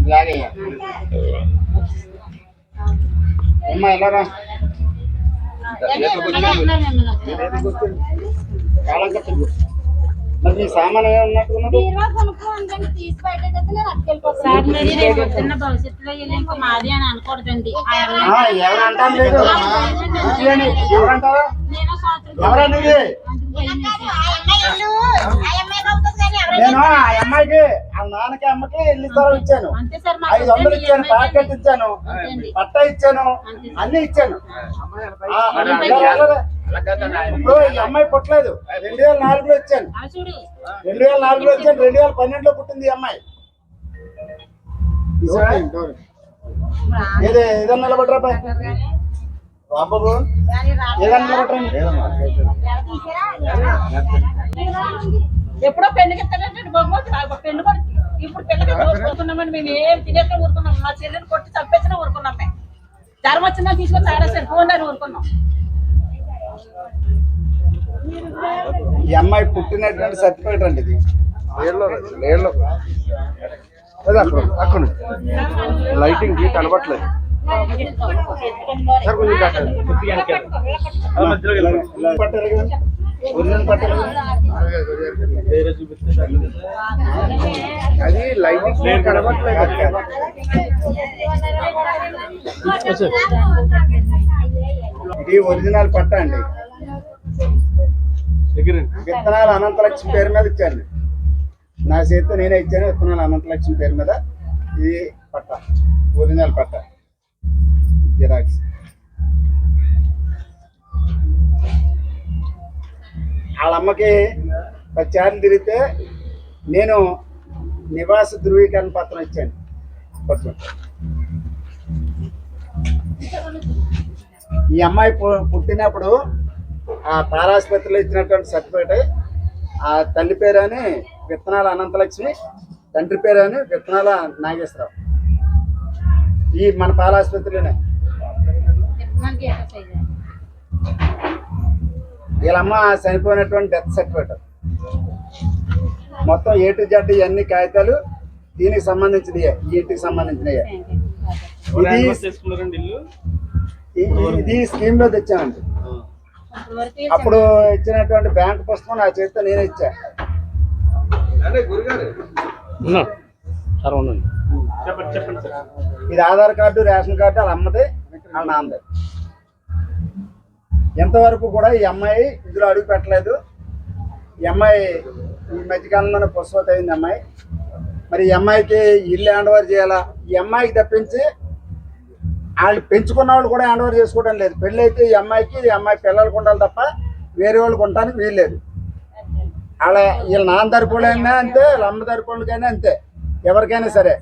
ఇలాగే అమ్మా ఎలా రా మరి సామాన్ ఉన్నట్టున్నాడు నేను ఆ అమ్మాయికి ఆ నాన్నకి అమ్మకి ఇల్లు స్థలం ఇచ్చాను. అంతే సార్ మాకు ఐదు వందలు ఇచ్చాను ప్యాకెట్ ఇచ్చాను. పట్టా ఇచ్చాను అన్ని ఇచ్చాను? ఇప్పుడు ఈ అమ్మాయి పుట్టలేదు. రెండు వేల నాలుగులో ఇచ్చాను. రెండు వేల నాలుగులో ఇచ్చాను. రెండు వేల పన్నెండులో పుట్టింది ఈ అమ్మాయి? ఏదే ఏదన్నా నిలబడరా ఏదన్నా నిలబడరండి ఎప్పుడో పెళ్ళికి ఇస్తానంటే బహుమతి పెళ్ళి కొడుకు ఇప్పుడు పెళ్ళికి ఊరుకున్నామని మేము ఏం తినేక ఊరుకున్నాం. మా చెల్లిని కొట్టి చంపేసిన ఊరుకున్నాం మేము. జ్వరం వచ్చినా తీసుకొని తాడేసారు ఫోన్ అని ఊరుకున్నాం. ఈ అమ్మాయి పుట్టినటువంటి సర్టిఫికేట్ అండి ఇది అదే అక్కడ అక్కడ లైటింగ్కి కనబట్లేదు సార్ కొంచెం అది లైటింగ్ ఇది ఒరిజినల్ పట్ట అండి. విత్తనాలు అనంతలక్ష్మి పేరు మీద ఇచ్చాను నా చేతితో నేనే ఇచ్చాను విత్తనాలు అనంతలక్ష్మి పేరు మీద. ఇది పట్ట ఒరిజినల్ పట్ట. జిరాక్స్. వాళ్ళ అమ్మకి పచ్చారులు తిరిగితే నేను నివాస ధృవీకరణ పత్రం ఇచ్చాను. ఈ అమ్మాయి పుట్టినప్పుడు ఆ పారాసుపత్రిలో ఇచ్చినటువంటి సర్టిఫికేట్ ఆ తల్లి పేరు అని విత్తనాల అనంతలక్ష్మి తండ్రి పేరు అని విత్తనాల నాగేశ్వరరావు. ఈ మన పాలాసుపత్రిలోనే వీళ్ళమ్మ చనిపోయినటువంటి డెత్ సర్టిఫికేట్ మొత్తం ఏ టు జెడ్ ఇవన్నీ కాగితాలు దీనికి సంబంధించినవి ఈ ఇంటికి సంబంధించినవి ఇది- ఇది స్కీమ్లో తెచ్చామండి అప్పుడు ఇచ్చినటువంటి బ్యాంక్ పుస్తకం నా చేతితో నేనే ఇచ్చా. సార్ ఉండండి. చెప్పండి చెప్పండి సార్. ఇది ఆధార్ కార్డు రేషన్ కార్డు వాళ్ళ అమ్మది వాళ్ళ నాన్నది. ఎంతవరకు కూడా ఈ అమ్మాయి ఇందులో అడుగు పెట్టలేదు. ఈ అమ్మాయి ఈ మధ్యకాలంలోనే పుష్పత అయింది అమ్మాయి. మరి ఈ అమ్మాయికి ఇల్లు హ్యాండ్ ఓవర్ చేయాలా? ఈ అమ్మాయికి తప్పించి వాళ్ళు పెంచుకున్న వాళ్ళు కూడా హ్యాండ్ ఓవర్ చేసుకోవడం లేదు. పెళ్ళి అయితే ఈ అమ్మాయికి ఈ అమ్మాయి పిల్లలకు ఉండాలి తప్ప వేరే వాళ్ళకి ఉండటానికి వీల్లేదు వాళ్ళ వీళ్ళ నాన్న తరపులైనా అంతే వీళ్ళ అమ్మ తరపులకైనా అంతే. ఎవరికైనా సరే.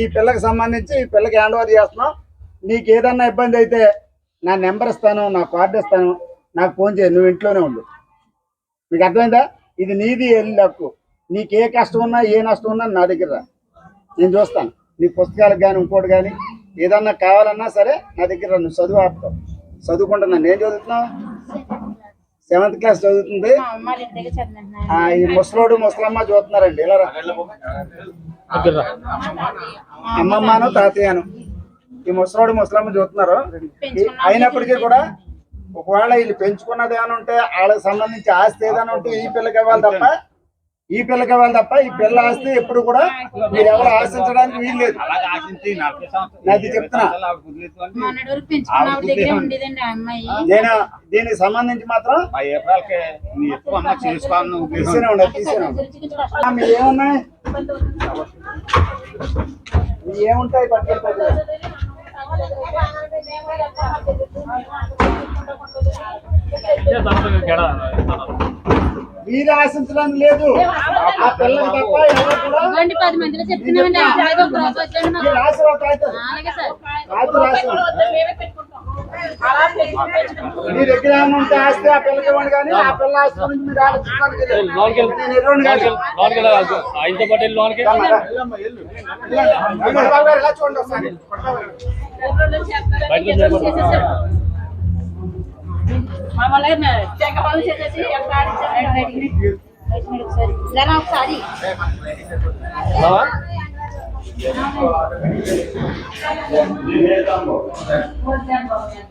ఈ పిల్లకి సంబంధించి ఈ పిల్లకి హ్యాండ్ ఓవర్ చేస్తున్నాం. నీకు ఏదన్నా ఇబ్బంది అయితే నా నెంబర్ ఇస్తాను నా కార్డు ఇస్తాను నాకు ఫోన్ చేయి నువ్వు ఇంట్లోనే ఉండు. మీకు అర్థమైందా? ఇది నీది వెళ్ళి హక్కు నీకు ఏ కష్టం ఉన్నా ఏ నష్టం ఉన్నా నా దగ్గర రా. నేను చూస్తాను. నీ పుస్తకాలకు కానీ ఇంకోటి కానీ ఏదన్నా కావాలన్నా సరే నా దగ్గర రా. నువ్వు చదువు ఆపుతావు చదువుకుంటున్నాను నేను చదువుతున్నావు? సెవెంత్ క్లాస్ చదువుతుంది. మా అమ్మ వాళ్ళ ఇంటి దగ్గర చదివింటున్నాను. ఆ, ఈ ముసలోడు ముసలమ్మ చూస్తున్నారండి ఇలా రా. అమ్మమ్మను తాతయ్యను. ఈ ముసలోడు ముసలమ్మ చూస్తున్నారు. అయినప్పటికీ కూడా ఒకవేళ వీళ్ళు పెంచుకున్నది ఏమైనా ఉంటే వాళ్ళకి సంబంధించి ఆస్తి ఏదైనా ఉంటే ఈ పిల్లకి ఇవ్వాలి తప్ప ఈ పిల్లకి ఇవ్వాలి తప్ప ఈ పిల్ల ఆస్తి ఎప్పుడు కూడా మీరు ఎవరు ఆశించడానికి ఆశించి నలభై నాది చెప్తున్నా. నేను? దీనికి సంబంధించి మాత్రం తీసేనే ఏమున్నాయి? ఏముంటాయి మీరు ఆశించడానికి లేదు. ఆ పిల్లలు తప్ప ఎవరు కూడా ఇదిగోండి పది మందిలో చెప్తున్నామండి. మీరు రాసి కాగితం అలాగే సార్ కాగితం రాసి మేమే పెట్టుకుంటాం అలా పెట్టుకుంటాం మీ దగ్గర ఏమైనా ఉంటే ఆస్తి ఆ పిల్లకి ఇవ్వండి కానీ ఆ పిల్ల ఆస్తి గురించి మీరు ఆలోచించడానికి లేదు. నేను ఎర్రోడిని కాదు. ఆయనతో పాటు వెళ్ళి లోనికి రమ్మా, రా. రమ్మా, బాబు గారు, ఇలా చూడండి ఒకసారి చేసేసారు. మమ్మల్ని చెక్క పనులు చేసేసి ఎక్కడ ఆడించారు బయట బయటికి రండి. బయట మీరు ఒకసారి ఇలా రా ఒకసారి నేను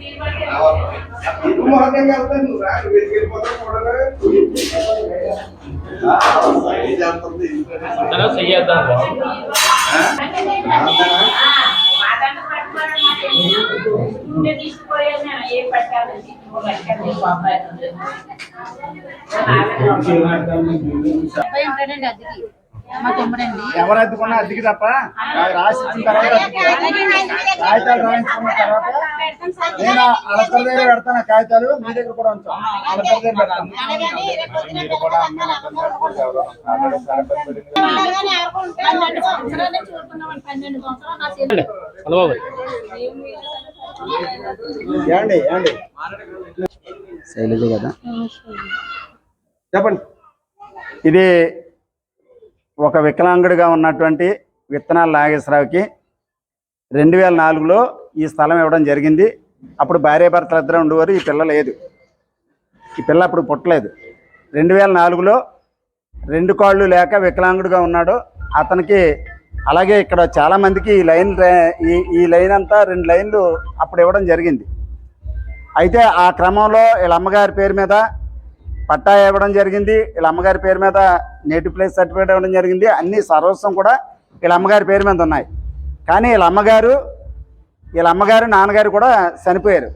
ఈ రూపంలో నచ్చలేదండి బాగా గుర్తుపెట్టుకుని పూజ తప్ప ఏం పెట్టలేదు అలా చెయ్యేద్దాం తీసుకుపోయాను నేను ఎవరు అద్దుకున్నా అద్దెకి తప్ప? నాకు రాసి ఇచ్చిన తర్వాత. కాగితాలు రాయించుకున్న తర్వాత నేను అలసరి దగ్గర పెడతాను కాగితాలు మీ దగ్గర కూడా ఉంచాను అలసరి దగ్గర పెడతాను. శైలజ కదా? చెప్పండి. ఇది ఒక వికలాంగుడిగా ఉన్నటువంటి విత్తనాల నాగేశ్వరరావుకి రెండు వేల నాలుగులో ఈ స్థలం ఇవ్వడం జరిగింది. అప్పుడు భార్యాభర్తలు ఇద్దరు ఉండేవారు ఈ పిల్ల లేదు. ఈ పిల్ల అప్పుడు పుట్టలేదు. రెండు వేల నాలుగులో రెండు కాళ్ళు లేక వికలాంగుడిగా ఉన్నాడు. అతనికి అలాగే ఇక్కడ చాలామందికి ఈ లైన్ ఈ ఈ లైన్ అంతా రెండు లైన్లు అప్పుడు ఇవ్వడం జరిగింది. అయితే ఆ క్రమంలో వీళ్ళ అమ్మగారి పేరు మీద పట్టా ఇవ్వడం జరిగింది. వీళ్ళ అమ్మగారి పేరు మీద నేటివ్ ప్లేస్ సర్టిఫికేట్ ఇవ్వడం జరిగింది. అన్ని సర్వస్వం కూడా వీళ్ళ అమ్మగారి పేరు మీద ఉన్నాయి. కానీ వీళ్ళ అమ్మగారు వీళ్ళ అమ్మగారు నాన్నగారు కూడా చనిపోయారు.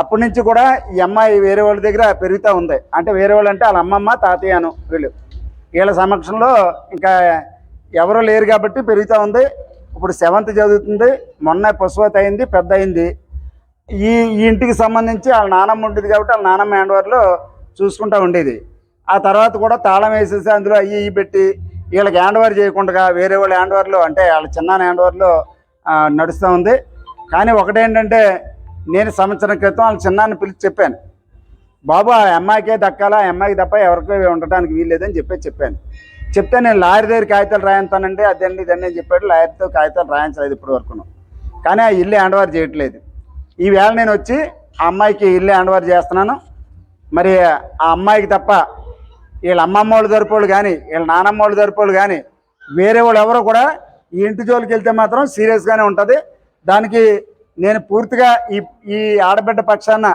అప్పటి నుంచి కూడా ఈ అమ్మాయి వేరే వాళ్ళ దగ్గర పెరుగుతూ ఉంది. అంటే వేరే వాళ్ళు అంటే వాళ్ళ అమ్మమ్మ తాతయ్యను వీళ్ళు. వీళ్ళ సమక్షంలో ఇంకా ఎవరో లేరు కాబట్టి పెరుగుతూ ఉంది. ఇప్పుడు సెవెంత్ చదువుతుంది. మొన్న పశువత అయింది పెద్ద అయింది. ఈ ఈ ఇంటికి సంబంధించి వాళ్ళ నానమ్మ ఉంటుంది కాబట్టి వాళ్ళ నానమ్మ హ్యాండ్ ఓవర్లో చూసుకుంటూ ఉండేది. ఆ తర్వాత కూడా తాళం వేసేసి అందులో అయ్యి ఇవి పెట్టి వీళ్ళకి హ్యాండ్ ఓవర్ చేయకుండా వేరే వాళ్ళ హ్యాండ్ ఓవర్లో అంటే వాళ్ళ చిన్న హ్యాండ్ ఓవర్లో నడుస్తూ ఉంది. కానీ ఒకటేంటంటే నేను సంవత్సరం క్రితం వాళ్ళ చిన్నాన్ని పిలిచి చెప్పాను. బాబు ఆ అమ్మాయికే దక్కాలా? ఆ అమ్మాయికి తప్ప ఎవరికో ఉండటానికి వీల్లేదని చెప్పి చెప్పాను. చెప్తే నేను లాయర్ దగ్గర కాగితాలు రాయంతానంటే అదండి ఇదండి అని చెప్పాడు. లాయర్తో కాగితాలు రాయించలేదు ఇప్పటి వరకును. కానీ ఆ ఇల్లు హ్యాండ్ ఓవర్ చేయట్లేదు. ఈవేళ నేను వచ్చి ఆ అమ్మాయికి ఇల్లు హ్యాండ్ ఓవర్ చేస్తున్నాను. మరి ఆ అమ్మాయికి తప్ప వీళ్ళ అమ్మమ్మ వాళ్ళు తరపులు కానీ వీళ్ళ నానమ్మ వాళ్ళు తరపులు కానీ వేరే వాళ్ళు ఎవరు కూడా ఈ ఇంటి జోలికి వెళ్తే మాత్రం సీరియస్గానే ఉంటుంది. దానికి నేను పూర్తిగా ఈ ఈ ఆడబిడ్డ పక్షాన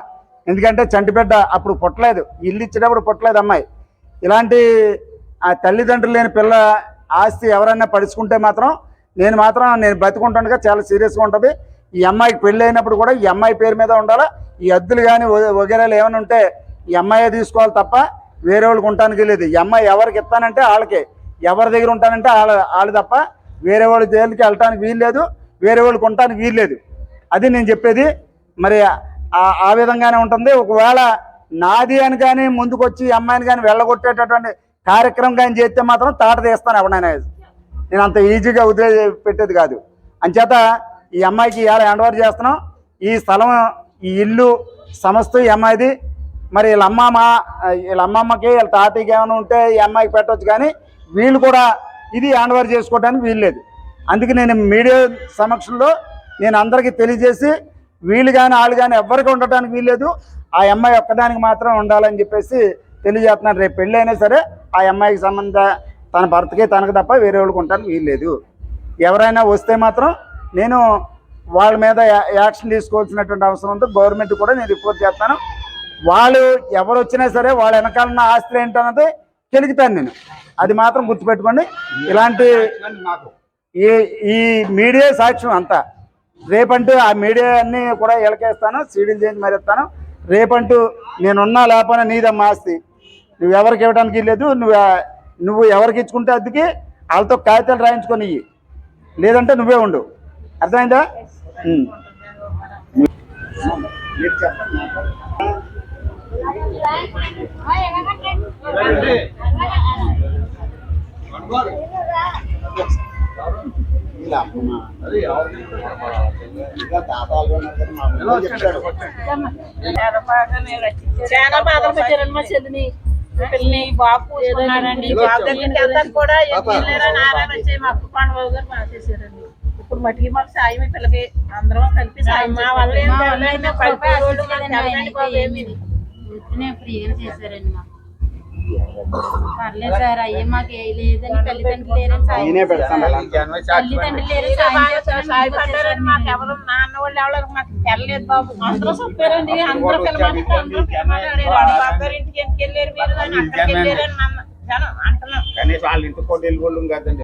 ఎందుకంటే చంటిబిడ్డ అప్పుడు పుట్టలేదు. ఇల్లు ఇచ్చేటప్పుడు పుట్టలేదు అమ్మాయి. ఇలాంటి ఆ తల్లిదండ్రులు లేని పిల్ల ఆస్తి ఎవరైనా పడుచుకుంటే మాత్రం నేను మాత్రం నేను బతుకుంటుండగా చాలా సీరియస్గా ఉంటుంది. ఈ అమ్మాయికి పెళ్ళి అయినప్పుడు కూడా ఈ అమ్మాయి పేరు మీద ఉండాలా? ఈ అద్దులు కానీ వగేరాలు ఏమైనా ఉంటే ఈ అమ్మాయే తీసుకోవాలి తప్ప వేరే వాళ్ళకి ఉండటానికి లేదు ఈ అమ్మాయి ఎవరికి ఇస్తానంటే వాళ్ళకే. ఎవరి దగ్గర ఉంటానంటే వాళ్ళ వాళ్ళు తప్ప వేరే వాళ్ళ జైలుకి వెళ్ళటానికి వీలు లేదు వేరే వాళ్ళకి ఉండటానికి వీలు లేదు అది నేను చెప్పేది. మరి ఆ- ఆ విధంగానే ఉంటుంది. ఒకవేళ నాది అని కానీ ముందుకొచ్చి అమ్మాయిని కానీ వెళ్ళగొట్టేటటువంటి కార్యక్రమం కానీ చేస్తే మాత్రం తాట తీస్తాను ఎవడైనా నేను అంత ఈజీగా వదిలే పెట్టేది కాదు. అంచేత ఈ అమ్మాయికి ఎలా హ్యాండ్ ఓవర్ చేస్తున్నాం. ఈ స్థలం ఈ ఇల్లు సమస్త ఈ అమ్మాయిది మరి వీళ్ళ అమ్మమ్మ వీళ్ళ అమ్మమ్మకి వీళ్ళ తాతయ్యకి ఏమైనా ఉంటే ఈ అమ్మాయికి పెట్టవచ్చు కానీ వీళ్ళు కూడా ఇది హ్యాండ్ఓవర్ చేసుకోవడానికి వీల్లేదు అందుకే నేను మీడియా సమక్షంలో నేను అందరికీ తెలియజేసి వీళ్ళు కానీ వాళ్ళు కానీ ఎవ్వరికి ఉండటానికి వీల్లేదు ఆ అమ్మాయి ఒక్కదానికి మాత్రం ఉండాలని చెప్పేసి తెలియజేస్తున్నాను. రేపు పెళ్ళి అయినా సరే ఆ అమ్మాయికి సంబంధ తన భర్తకి తనకు తప్ప వేరే వాళ్ళకి ఉండటానికి వీల్లేదు ఎవరైనా వస్తే మాత్రం నేను వాళ్ళ మీద యాక్షన్ తీసుకోవాల్సినటువంటి అవసరం ఉంది. గవర్నమెంట్ కూడా నేను రిపోర్ట్ చేస్తాను. వాళ్ళు ఎవరు వచ్చినా సరే వాళ్ళ వెనకాల ఉన్న ఆస్తులు ఏంటన్నది కెలుగుతాను నేను. అది మాత్రం గుర్తుపెట్టుకోండి. ఇలాంటి ఈ ఈ మీడియా సాక్ష్యం అంతా. రేపంటూ ఆ మీడియా అన్ని కూడా ఎలకేస్తాను సీడీలు చేంజ్ మరి ఇస్తాను రేపంటూ నేనున్నా లేకపోయినా నీదమ్మా ఆస్తి. నువ్వు ఎవరికి ఇవ్వడానికి లేదు నువ్వు నువ్వు ఎవరికి ఇచ్చుకుంటే అద్దెకి వాళ్ళతో కాగితాలు రాయించుకొని లేదంటే నువ్వే ఉండు. అర్థమైందా? చాలా బాధలు పెట్టారండి మా చెల్లిని పిల్లని బాబు చూసుకున్నారండి బాబు దగ్గరికి వెళ్తాను కూడా వచ్చి మా అప్పు పాండవ గారు బాగా చేశారండి ఇప్పుడు మట్టికి మాకు సాయం పిల్లకి అందరం కలిపి సాయం మా వల్ల ఉత్తినే ఫ్రీగా చేశారండి మాకు? పర్లేదు సార్ అయ్యే మాకు ఏ లేదని తల్లిదండ్రులు లేరని సాయం తల్లిదండ్రులు లేరని సాయం వచ్చేసారు మాకు ఎవరు నాన్న వాళ్ళు ఎవరు మాకు తెల్లలేదు బాబు. అందరూ చెప్పారండి అందరూ గారి ఇంటికి ఎందుకు వెళ్ళారు మీరు అని అక్కడికి జనం అంటున్నాం కనీసం వాళ్ళ ఇంటి కొట్టేళ్ళు కదండి.